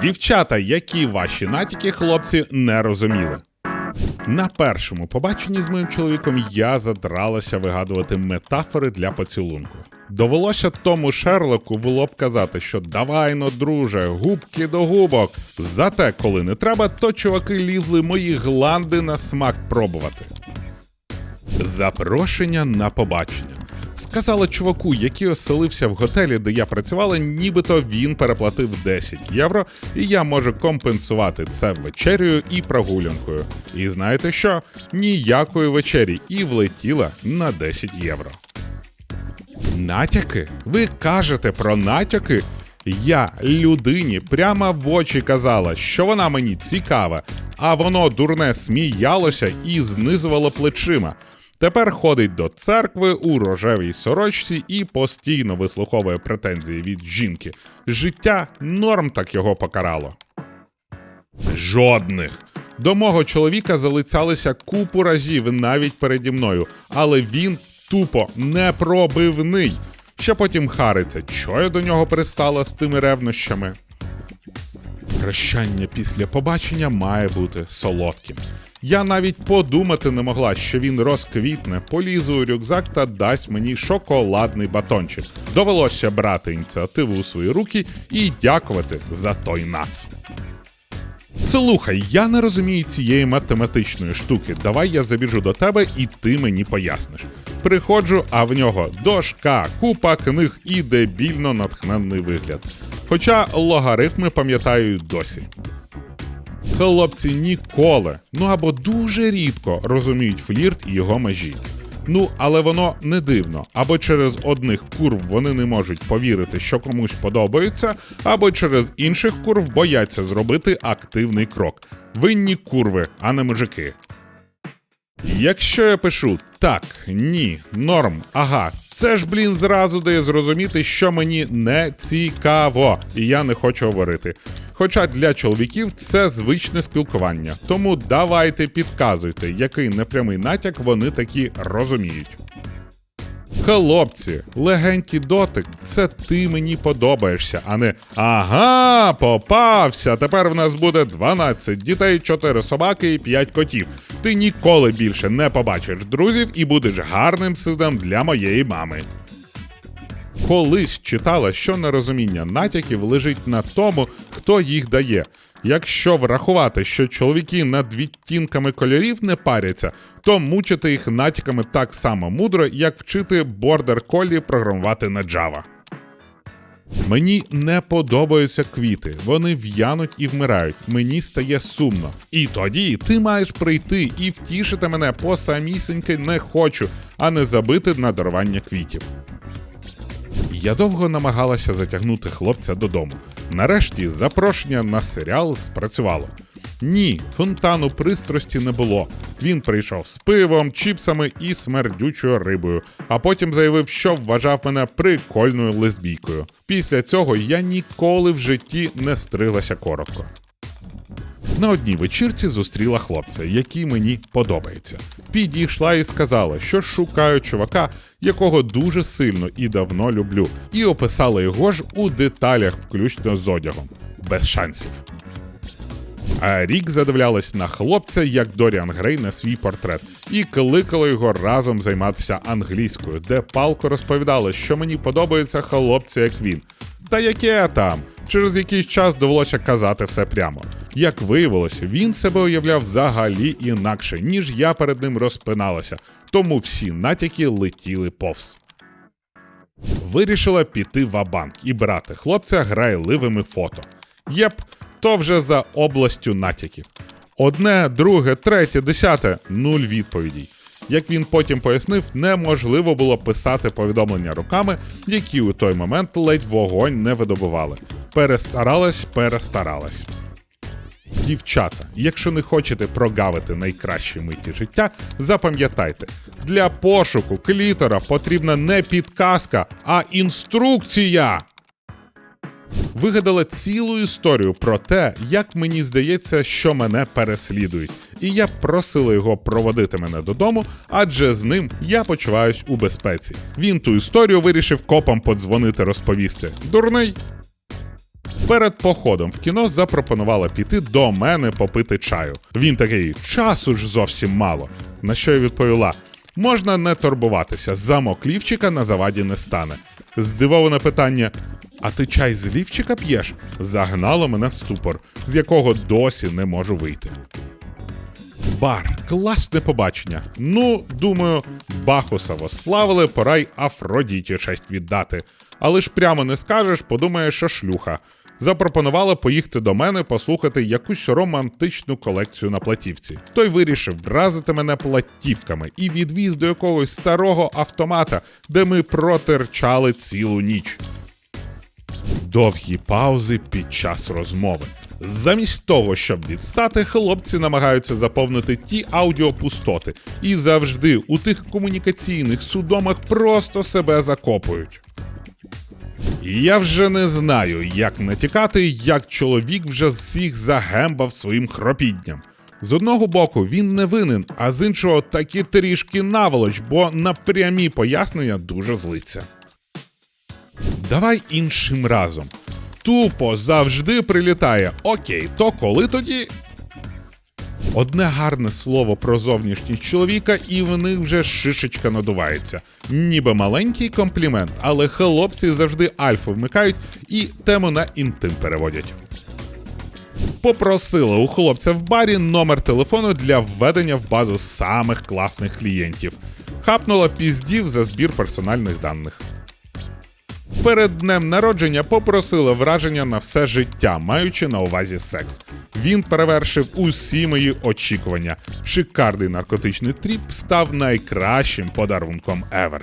Дівчата, які ваші натяки хлопці не розуміли. На першому побаченні з моїм чоловіком я задралася вигадувати метафори для поцілунку. Довелося тому Шерлоку було б казати, що давай но, друже, губки до губок. Зате, коли не треба, то чуваки лізли мої гланди на смак пробувати. Запрошення на побачення. Сказала чуваку, який оселився в готелі, де я працювала, нібито він переплатив 10 євро, і я можу компенсувати це вечерею і прогулянкою. І знаєте що? Ніякої вечері і влетіла на 10 євро. Натяки? Ви кажете про натяки? Я людині прямо в очі казала, що вона мені цікава, а воно дурне сміялося і знизувало плечима. Тепер ходить до церкви у рожевій сорочці і постійно вислуховує претензії від жінки. Життя норм так його покарало. Жодних. До мого чоловіка залицялися купу разів навіть переді мною, але він тупо непробивний. Ще потім хариться, що я до нього пристала з тими ревнощами. Прощання після побачення має бути солодким. Я навіть подумати не могла, що він розквітне, полізе у рюкзак та дасть мені шоколадний батончик. Довелося брати ініціативу у свої руки і дякувати за той нац. Слухай, я не розумію цієї математичної штуки. Давай я забіжу до тебе і ти мені поясниш. Приходжу, а в нього дошка, купа книг і дебільно натхненний вигляд. Хоча логарифми пам'ятаю досі. Хлопці ніколи, ну або дуже рідко розуміють флірт і його межі. Ну, але воно не дивно. Або через одних курв вони не можуть повірити, що комусь подобається, або через інших курв бояться зробити активний крок. Винні курви, а не мужики. Якщо я пишу так, ні, норм, ага, це ж, блін, зразу дає зрозуміти, що мені не цікаво, і я не хочу говорити. Хоча для чоловіків це звичне спілкування, тому давайте підказуйте, який непрямий натяк вони такі розуміють. Хлопці, легенький дотик, це ти мені подобаєшся, а не ага, попався. Тепер в нас буде 12 дітей, 4 собаки і 5 котів. Ти ніколи більше не побачиш друзів і будеш гарним сином для моєї мами. Колись читала, що нерозуміння натяків лежить на тому, хто їх дає. Якщо врахувати, що чоловіки над відтінками кольорів не паряться, то мучити їх натяками так само мудро, як вчити бордер колі програмувати на Java. Мені не подобаються квіти, вони в'януть і вмирають. Мені стає сумно. І тоді ти маєш прийти і втішити мене по самісіньки не хочу, а не забити на дарування квітів. Я довго намагалася затягнути хлопця додому. Нарешті запрошення на серіал спрацювало. Ні, фонтану пристрасті не було. Він прийшов з пивом, чіпсами і смердючою рибою, а потім заявив, що вважав мене прикольною лесбійкою. Після цього я ніколи в житті не стриглася коротко. На одній вечірці зустріла хлопця, який мені подобається. Підійшла і сказала, що шукаю чувака, якого дуже сильно і давно люблю, і описала його ж у деталях, включно з одягом. Без шансів. А рік задивлялась на хлопця, як Доріан Грей на свій портрет, і кликала його разом займатися англійською, де палко розповідала, що мені подобаються хлопці, як він. Та яке там? Через якийсь час довелося казати все прямо. Як виявилось, він себе уявляв взагалі інакше, ніж я перед ним розпиналася, тому всі натяки летіли повз. Вирішила піти в банк і брати хлопця грайливими фото. Єп, то вже за областю натяків. Одне, друге, третє, десяте нуль відповідей. Як він потім пояснив, неможливо було писати повідомлення руками, які у той момент ледь вогонь не видобували. Перестаралась, перестаралась. Дівчата, якщо не хочете прогавити найкращі миті життя, запам'ятайте, для пошуку клітора потрібна не підказка, а інструкція. Вигадала цілу історію про те, як мені здається, що мене переслідують, і я просила його проводити мене додому, адже з ним я почуваюсь у безпеці. Він ту історію вирішив копам подзвонити розповісти. Дурний. Перед походом в кіно запропонувала піти до мене попити чаю. Він такий: часу ж зовсім мало. На що я відповіла: можна не турбуватися, замок лівчика на заваді не стане. Здивоване питання: а ти чай з лівчика п'єш? Загнало мене в ступор, з якого досі не можу вийти. Бар, класне побачення. Ну, думаю, Бахуса вославили, пора й Афродіті честь віддати. Але ж прямо не скажеш, подумаєш, що шлюха. Запропонувала поїхати до мене послухати якусь романтичну колекцію на платівці. Той вирішив вразити мене платівками і відвіз до якогось старого автомата, де ми протерчали цілу ніч. Довгі паузи під час розмови. Замість того, щоб відстати, хлопці намагаються заповнити ті аудіопустоти і завжди у тих комунікаційних судомах просто себе закопують. Я вже не знаю, як натякати, як чоловік вже всіх загембав своїм хропідням. З одного боку, він не винен, а з іншого таки трішки наволоч, бо на прямі пояснення дуже злиться. Давай іншим разом. Тупо завжди прилітає. Окей, то коли тоді. Одне гарне слово про зовнішність чоловіка, і в них вже шишечка надувається. Ніби маленький комплімент, але хлопці завжди альфу вмикають і тему на інтим переводять. Попросила у хлопця в барі номер телефону для введення в базу самих класних клієнтів. Хапнула піздів за збір персональних даних. Перед днем народження попросила враження на все життя, маючи на увазі секс. Він перевершив усі мої очікування. Шикарний наркотичний тріп став найкращим подарунком ever.